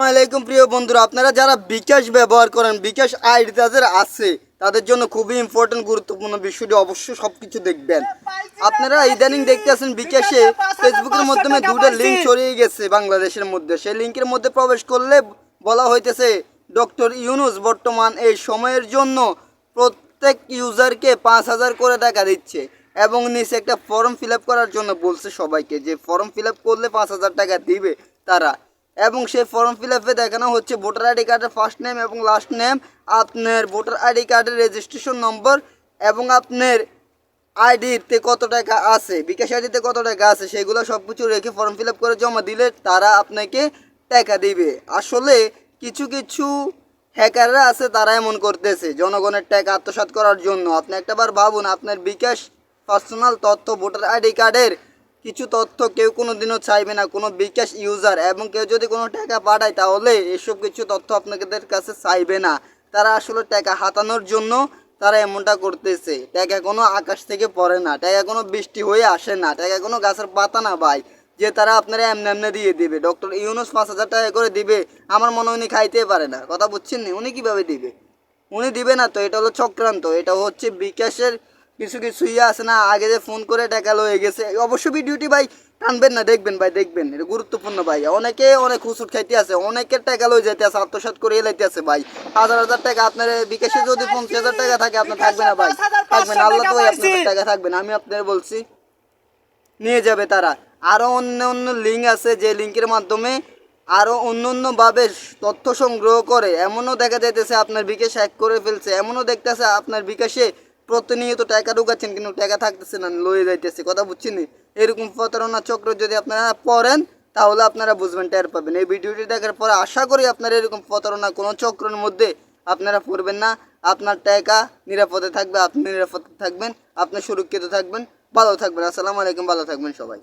আসসালামাইকুম প্রিয় বন্ধুরা, আপনারা যারা বিকাশ ব্যবহার করেন, বিকাশ আইডি তাদের আছে, তাদের জন্য খুবই ইম্পর্টেন্ট গুরুত্বপূর্ণ বিষয়টি অবশ্যই সবকিছু দেখবেন। আপনারা ইদানিং দেখতে আছেন বিকাশে ফেসবুকের মাধ্যমে দুটো লিঙ্ক ছড়িয়ে গেছে বাংলাদেশের মধ্যে। সেই লিঙ্কের মধ্যে প্রবেশ করলে বলা হইতেছে, ডক্টর ইউনুস বর্তমান এই সময়ের জন্য প্রত্যেক ইউজারকে পাঁচ হাজার করে টাকা দিচ্ছে এবং নিচে একটা ফর্ম ফিল করার জন্য বলছে সবাইকে। যে ফর্ম ফিল করলে পাঁচ হাজার টাকা দিবে তারা। এবং সেই ফর্ম ফিল আপে দেখানো হচ্ছে ভোটার আইডি কার্ডের ফার্স্ট নেম এবং লাস্ট নেম আপনার ভোটার আইডি কার্ডের রেজিস্ট্রেশন নম্বর এবং আপনার আইডিতে কত টাকা আছে, বিকাশ আইডিতে কত টাকা আছে, সেগুলো সব কিছু রেখে ফর্ম ফিল আপ করে জমা দিলে তারা আপনাকে টাকা দিবে। আসলে কিছু কিছু হ্যাকাররা আছে, তারা এমন করতেছে, জনগণের টাকা আত্মসাৎ করার জন্য। আপনি একটাবার ভাবুন, আপনার বিকাশ পার্সোনাল তথ্য ভোটার আইডি কার্ডের কিছু তথ্য কেউ কোনো দিনও চাইবে না, কোনো বিকাশ ইউজার এবং কেউ যদি কোনো টাকা পাঠায় তাহলে এসব কিছু তথ্য আপনাদের কাছে চাইবে না। তারা আসলে টাকা হাতানোর জন্য তারা এমনটা করতেছে। টাকা কোনো আকাশ থেকে পড়ে না, টাকা কোনো বৃষ্টি হয়ে আসে না, টাকা কোনো গাছের পাতা না ভাই, যে তারা আপনারা এমনি এমনি দিয়ে দিবে। ডক্টর ইউনুস পাঁচ হাজার টাকা করে দিবে, আমার মনে উনি খাইতে পারে না। কথা বুঝছেন নি? উনি কীভাবে দিবে? উনি দিবে না তো, এটা হলো চক্রান্ত, এটা হচ্ছে বিকাশের কিছু কিছু ইয়ে আছে না আগে যে ফোন করে টাকা লয়ে গেছে। অবশ্য ভিডিওটি ভাই টানবেন না দেখবেন ভাই দেখবেন। এটা গুরুত্বপূর্ণ ভাই। অনেকে অনেক হুসুট খাইতে আছে অনেকের টাকা লয়ে যেতে আছে আত্মসাৎ করে এলাইতে আছে ভাই। হাজার হাজার টাকা আপনার বিকাশে যদি পঞ্চাশ হাজার টাকা থাকে আপনার থাকবে না ভাই। থাকবে না আল্লাহ তো ভাই আপনার টাকা থাকবে না। আমি আপনার বলছি নিয়ে যাবে তারা। আরও অন্য অন্য লিঙ্ক আছে যে লিঙ্কের মাধ্যমে আরও অন্য অন্যভাবে তথ্য সংগ্রহ করে। এমনও দেখা যাইতেছে আপনার বিকাশ হ্যাক করে ফেলছে। এমনও দেখতেছে আপনার বিকাশে প্রতিনিয়ত টাকা ঢুকাচ্ছেন কিন্তু টাকা থাকতেছে না, লয়ে যাইতেছে, কথা বুঝছেন এরকম প্রতারণা চক্র যদি আপনারা পড়েন, তাহলে আপনারা বুঝবেন, টের পাবেন। এই ভিডিওটি দেখার পরে আশা করি আপনারা এরকম প্রতারণা, কোনো চক্রের মধ্যে আপনারা পড়বেন না। আপনার টাকা নিরাপদে থাকবে, আপনি নিরাপদে থাকবেন, আপনি সুরক্ষিত থাকবেন, ভালো থাকবেন। আসসালামু আলাইকুম, ভালো থাকবেন সবাই।